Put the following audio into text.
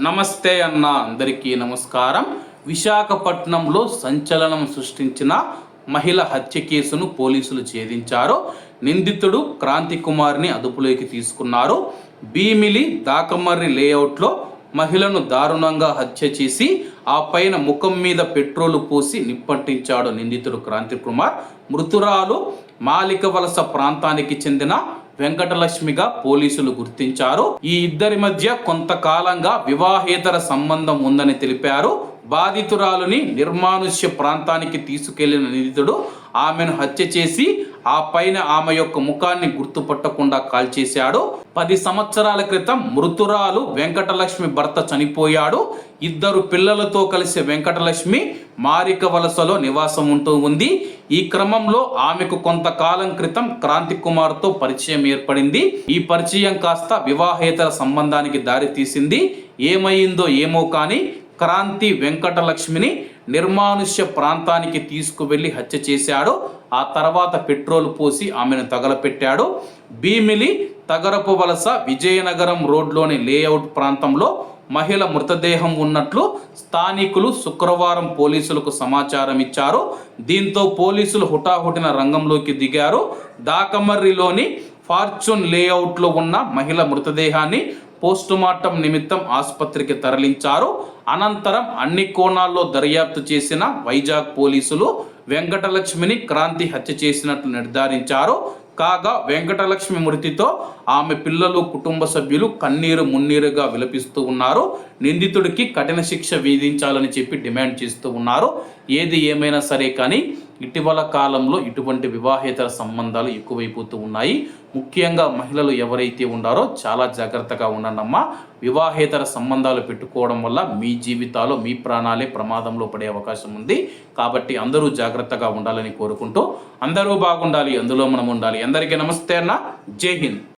నమస్తే అన్న అందరికీ నమస్కారం. విశాఖపట్నంలో సంచలనం సృష్టించిన మహిళ హత్య కేసును పోలీసులు ఛేదించారు. నిందితుడు క్రాంతి కుమార్ని అదుపులోకి తీసుకున్నారు. భీమిలి దాకమర్రి లేఅవుట్లో మహిళను దారుణంగా హత్య చేసి ఆ పైన ముఖం మీద పెట్రోలు పోసి నిప్పంటించాడు నిందితుడు క్రాంతి కుమార్. మృతురాలు మాలిక వలస ప్రాంతానికి చెందిన వెంకటలక్ష్మిగా పోలీసులు గుర్తించారు. ఈ ఇద్దరి మధ్య కొంతకాలంగా వివాహేతర సంబంధం ఉందని తెలిపారు. బాధితురాలుని నిర్మానుష్య ప్రాంతానికి తీసుకెళ్ళిన నిందితుడు ఆమెను హత్య చేసి ఆ పైన ఆమె యొక్క ముఖాన్ని గుర్తుపట్టకుండా కాల్చేశాడు. పది సంవత్సరాల క్రితం మృతురాలు వెంకటలక్ష్మి భర్త చనిపోయాడు. ఇద్దరు పిల్లలతో కలిసి వెంకటలక్ష్మి మారిక వలసలో నివాసం ఉంటూ ఉంది. ఈ క్రమంలో ఆమెకు కొంతకాలం క్రితం క్రాంతి కుమార్తో పరిచయం ఏర్పడింది. ఈ పరిచయం కాస్త వివాహేతర సంబంధానికి దారితీసింది. ఏమైందో ఏమో కానీ క్రాంతి వెంకటలక్ష్మిని నిర్మానుష్య ప్రాంతానికి తీసుకువెళ్ళి హత్య చేశాడు. ఆ తర్వాత పెట్రోల్ పోసి ఆమెను తగలపెట్టాడు. భీమిలి తగరపు వలస విజయనగరం రోడ్లోని లేఅవుట్ ప్రాంతంలో మహిళ మృతదేహం ఉన్నట్లు స్థానికులు శుక్రవారం పోలీసులకు సమాచారం ఇచ్చారు. దీంతో పోలీసులు హుటాహుటిన రంగంలోకి దిగారు. దాకమర్రిలోని ఫార్చ్యూన్ లేఅవుట్లో ఉన్న మహిళ మృతదేహాన్ని పోస్టుమార్టం నిమిత్తం ఆసుపత్రికి తరలించారు. అనంతరం అన్ని కోణాల్లో దర్యాప్తు చేసిన వైజాగ్ పోలీసులు వెంకటలక్ష్మిని క్రాంతి హత్య చేసినట్లు నిర్ధారించారు. కాగా వెంకటలక్ష్మి మృతితో ఆమె పిల్లలు కుటుంబ సభ్యులు కన్నీరు మున్నీరుగా విలపిస్తూ ఉన్నారు. నిందితుడికి కఠిన శిక్ష విధించాలని చెప్పి డిమాండ్ చేస్తూ ఉన్నారు. ఏది ఏమైనా సరే కానీ ఇటీవల కాలంలో ఇటువంటి వివాహేతర సంబంధాలు ఎక్కువైపోతూ ఉన్నాయి. ముఖ్యంగా మహిళలు ఎవరైతే ఉన్నారో చాలా జాగ్రత్తగా ఉండండమ్మా. వివాహేతర సంబంధాలు పెట్టుకోవడం వల్ల మీ జీవితాలు మీ ప్రాణాలే ప్రమాదంలో పడే అవకాశం ఉంది. కాబట్టి అందరూ జాగ్రత్తగా ఉండాలని కోరుకుంటూ అందరూ బాగుండాలి అందులో మనం ఉండాలి. అందరికీ నమస్తే అన్న. జై హింద్.